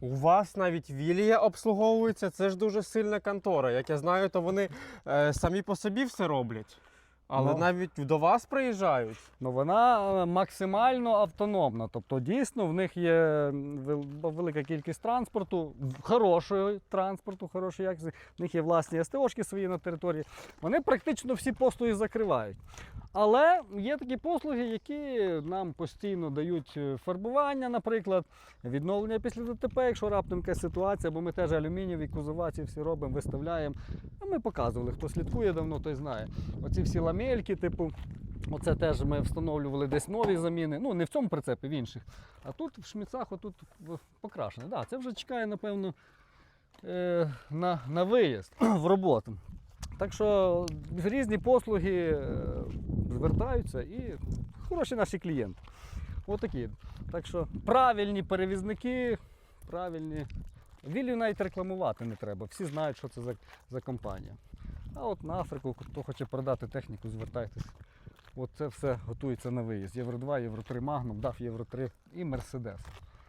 У вас навіть Вілія обслуговується, це ж дуже сильна контора. Як я знаю, то вони е, самі по собі все роблять. Але Ну. навіть до вас приїжджають. Ну, вона е, максимально автономна. Тобто, дійсно, в них є велика кількість транспорту, хорошого транспорту, хорошої якості. В них є власні СТОшки свої на території. Вони практично всі послуги закривають. Але є такі послуги, які нам постійно дають е, фарбування, наприклад, відновлення після ДТП, якщо раптом якась ситуація, бо ми теж алюмінієві кузоваці всі робимо, виставляємо. Ми показували, хто слідкує давно, той знає. Оці всі ламельки, типу, Оце теж ми встановлювали десь нові заміни. Ну, не в цьому прицепі, в інших. А тут в шміцах отут покрашене. Да, це вже чекає, напевно, е, на, на виїзд в роботу. Так що різні послуги е, звертаються і хороші наші клієнти. Отакі. Так що правильні перевізники, правильні. Вілію навіть рекламувати не треба. Всі знають, що це за, за компанія. А от на Африку, хто хоче продати техніку, звертайтесь. От це все готується на виїзд. Євро 2, Євро 3 Magnum, DAF Євро 3 і Мерседес.